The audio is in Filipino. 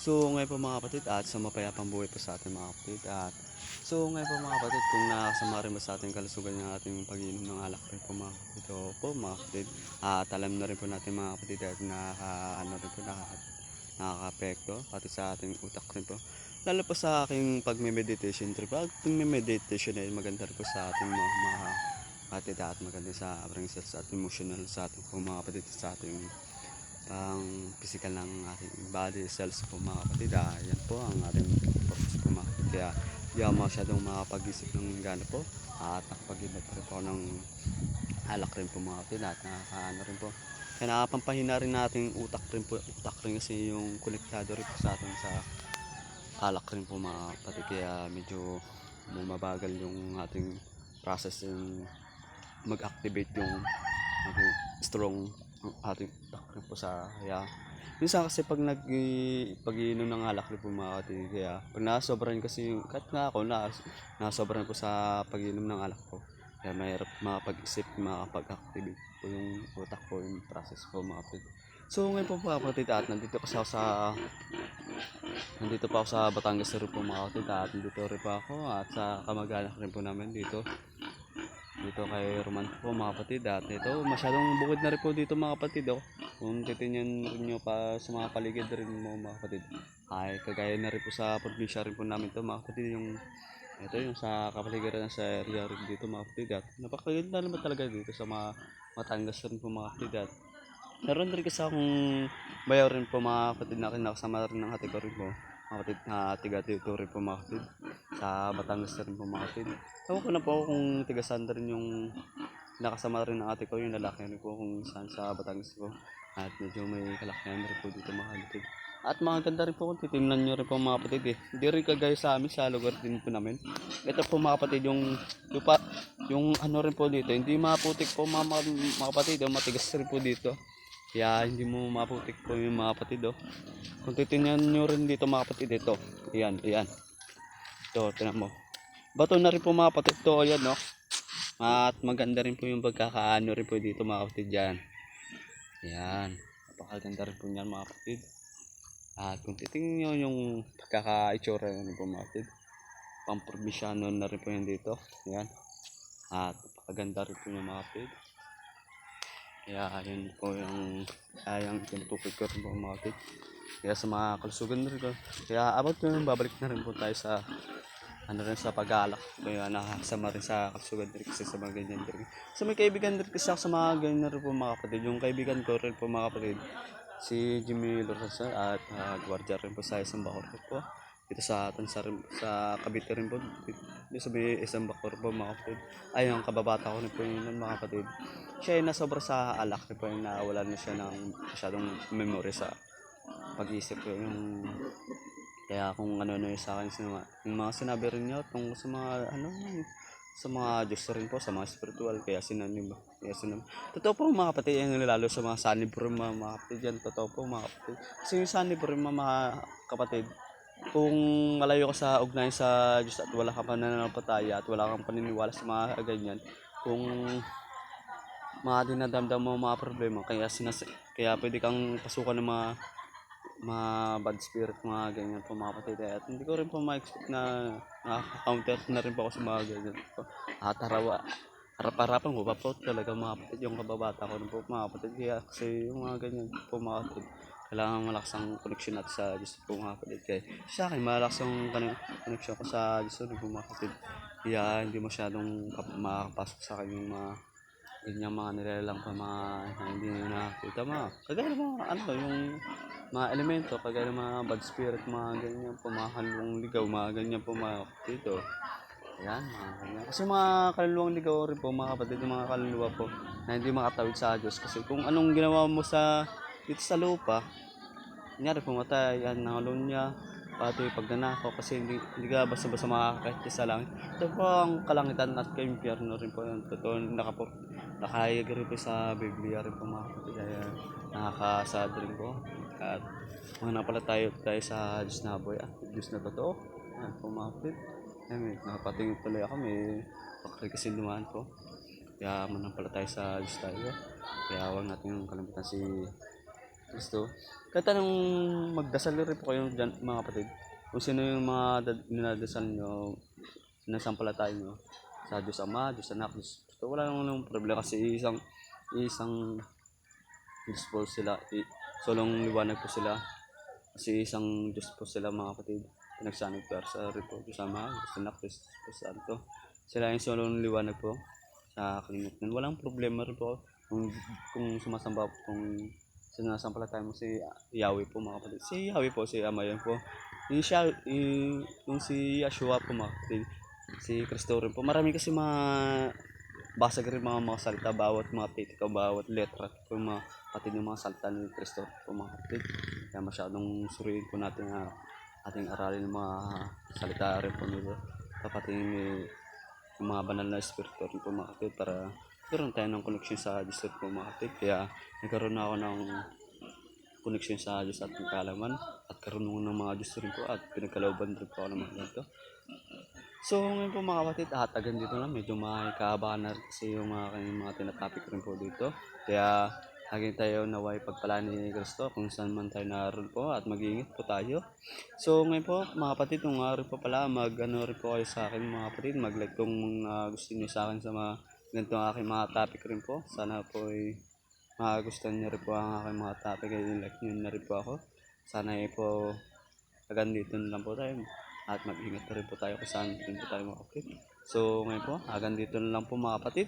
So ngayon po mga kapatid at sa mapayapang buhay po sa ating mga kapatid at So ngayon po mga kapatid kung nakasama rin ba sa ating kalusugan yung ating pag-inom ng alak rin po mga kapatid Ito po mga kapatid at alam na rin po natin mga kapatid at nakaka, ano rin po nakaka, nakaka-apekto pati sa ating utak rin po. Lalo po sa aking pag-meditation trip pag meditation ay maganda rin po sa ating mga, mga kapatid at maganda sa brain cells at emotional sa ating mga kapatid sa ating pang physical ng ating body cells po mga kapatid. Ah, yan po ang ating purpose po mga kapatid. Kaya di ako masyadong makapag-isip ng gano'n po. At nakapag-ibat rin po ng alak rin po mga kapatid. At nakakaano rin po. Kaya nakapampahina rin nating utak rin po. Utak rin kasi yung konektado rin po sa atin sa alak rin po mga kapatid. Kaya medyo bumabagal yung ating process yung mag-activate yung ating strong ang ating utak rin po sa kaya minsan kasi pag nag pag iinom ng alak po mga kapatid kaya pag nasobran kasi yung kahit nga ako na nasobran po sa pag iinom ng alak ko kaya mahirap makapag-isip makapag-activate po yung utak ko yung process po mga kapatid. So ngayon po mga kapatid at nandito kasi sa nandito pa ako sa Batangas rin po mga kapatid at nandito rin pa ako at sa kamag-anak rin po namin dito dito kay Roman po mga kapatid. At ito masyadong bukid na rin po dito mga kapatid oh. kung titingnan rin nyo pa sa mga paligid rin mo mga kapatid. Ay kagaya na rin po sa probinsya rin po namin to mga kapatid. Yung ito yung sa kapaligiran sa area rin dito mga kapatid. At napakaganda naman talaga dito sa mga Matangas rin po mga kapatid. At meron rin kasi akong bayaw rin po mga kapatid na kinakasama rin ng ate ko po mga na tiga dito rin po mga kapatid sa Batangas rin po mga kapatid ko na po kung tiga saan rin yung nakasama rin ng ate ko, yung lalaki rin po kung saan sa Batangas po. At medyo may kalakihan rin po dito mga kapatid. At mga ganda rin po kung titimnan nyo rin po mga kapatid eh. Hindi rin kagaya sa amin sa lugar din po namin. Ito po mga kapatid yung lupa, yung ano rin po dito. Hindi maputik po mga, mga, kapatid, matigas rin po dito. Kaya hindi mo maputik po yung mga kapatid oh. Kung titingnan nyo rin dito mga kapatid ito. Ayan, ayan. Ito, tinan mo. Bato na rin po mga kapatid to, ayan no. At maganda rin po yung pagkakaano rin po dito mga kapatid dyan. Ayan. Napakaganda rin po niyan mga kapatid. At kung titingnan nyo yung pagkakaitsura rin po mga kapatid. Pamprobinsyano na rin po yan dito. Ayan. At napakaganda rin po yung mga kapatid. Kaya yun po yung ayang tinutukoy ko rin po mga kapatid. Kaya sa mga kalusugan rin ko. Kaya about yun, babalik na rin po tayo sa ano rin sa pag-aalak. Kaya nakakasama rin sa kalusugan rin kasi sa mga ganyan rin. So may kaibigan rin kasi ako sa mga ganyan rin po mga kapatid. Yung kaibigan ko rin po mga kapatid, si Jimmy Lorenzo at uh, gwardiya rin po sa isang bakor po. Dito sa atin sa, sa Cavite rin po. Dito sa may isang bakor po mga kapatid. Ay, yung kababata ko rin po yun mga kapatid. Siya ay nasobra sa alak rin po yung nawala na siya ng masyadong memory sa pag-iisip ko yung kaya kung ano ano yung sa akin sinama, yung mga sinabi rin niya tungkol sa mga ano sa mga Diyos rin po, sa mga spiritual, kaya sinanim kaya sinanim. Totoo po mga kapatid, yung lalo sa mga sanibro mga, mga kapatid yan, totoo po mga kapatid. Kasi yung sanibro mga, mga kapatid, kung malayo ka sa ugnayan sa Diyos at wala ka pananampalataya at wala kang paniniwala sa mga ganyan, kung mga dinadamdam mo mga problema, kaya sinas kaya pwede kang pasukan ng mga mga bad spirit, mga ganyan po mga kapatid. At hindi ko rin po ma-expect na nakaka-counter na rin po ako sa mga ganyan. At harawa, harap-harapan ko pa po talaga mga kapatid yung kababata ko po mga kapatid. Kaya kasi yung mga ganyan po mga kapatid, kailangan malakas ang connection natin sa Diyos po mga kapatid. Kaya sa akin, malakas ang conne- connection ko sa Diyos po mga kapatid. Kaya hindi masyadong kap- makakapasok sa akin yung mga ganyan mga nilalang pa mga hindi nyo nakakita mga kagaya mga ano yung mga elemento kagaya ng mga bad spirit mga ganyan po mga kaluluwang ligaw mga ganyan po mga dito yan mga ganyan kasi mga kaluluwang ligaw rin po mga kapatid yung mga kaluluwa po na hindi makatawid sa Diyos kasi kung anong ginawa mo sa dito sa lupa kunyari pumatay yan nangalon niya pati pagnanakaw kasi hindi, hindi ka basta-basta makakakit sa langit. Ito po ang kalangitan at ka-impyerno rin po yung totoo nakapor nakahayag rin po sa Biblia rin po mga kaya nakakasad rin po. At mga pala tayo sa Diyos na boy at Diyos na totoo. Mga kapatid. Ayan, may nakapatingin tuloy ako may pakri kasi dumaan po. Kaya manang pala tayo sa Diyos tayo. Kaya huwag natin kalimutan si Kristo. Kahit anong magdasal rin po kayo dyan, mga kapatid. Kung sino yung mga dinadasal nyo, sinasampalataya nyo sa Diyos Ama, Diyos Anak, Diyos Kristo. Wala namang problema kasi isang isang Diyos po sila. I, solong liwanag po sila. Kasi isang Diyos po sila mga kapatid. Pinagsanib po sa rin po Diyos Ama, Diyos Anak, Diyos Diyos Santo. Sila yung solong liwanag po sa kalimutan. Walang problema rin po kung, kung sumasamba kung sinasampalataya mo si Yahweh po mga kapatid. Si Yahweh po, si Ama yun po. Yung, siya, yung, si Yeshua po mga kapatid, si Kristo rin po. Marami kasi mga basag rin mga mga salita, bawat mga titika, bawat letra po mga kapatid yung mga salita ni Kristo po mga kapatid. Kaya masyadong suriin po natin na ating aralin yung mga salita rin po nito. Kapatid ni mga banal na espiritu rin po mga kapatid para meron tayo ng connection sa Diyos mga kapatid. Kaya nagkaroon na ako ng connection sa Diyos at kaalaman at karunungan ng mga Diyos rin po at pinagkalooban rin po ako ng mga ganito. So ngayon po mga kapatid, hatagan dito lang. Medyo makikabahan na rin kasi yung mga, kanyang mga tinatopic rin po dito. Kaya laging tayo naway pagpala ni Kristo kung saan man tayo naroon po at mag-iingat po tayo. So ngayon po mga kapatid, kung nga rin po pala mag ano rin po kayo sa akin mga kapatid, mag-like kung uh, gusto niyo sa akin sa mga ganito ang aking mga topic rin po. Sana po ay magustuhan niyo rin po ang aking mga topic ay like niyo na rin po ako. Sana ay po hanggang dito na lang po tayo at mag-ingat rin po tayo kung saan rin po tayo mga. So ngayon po, hanggang dito na lang po mga kapatid.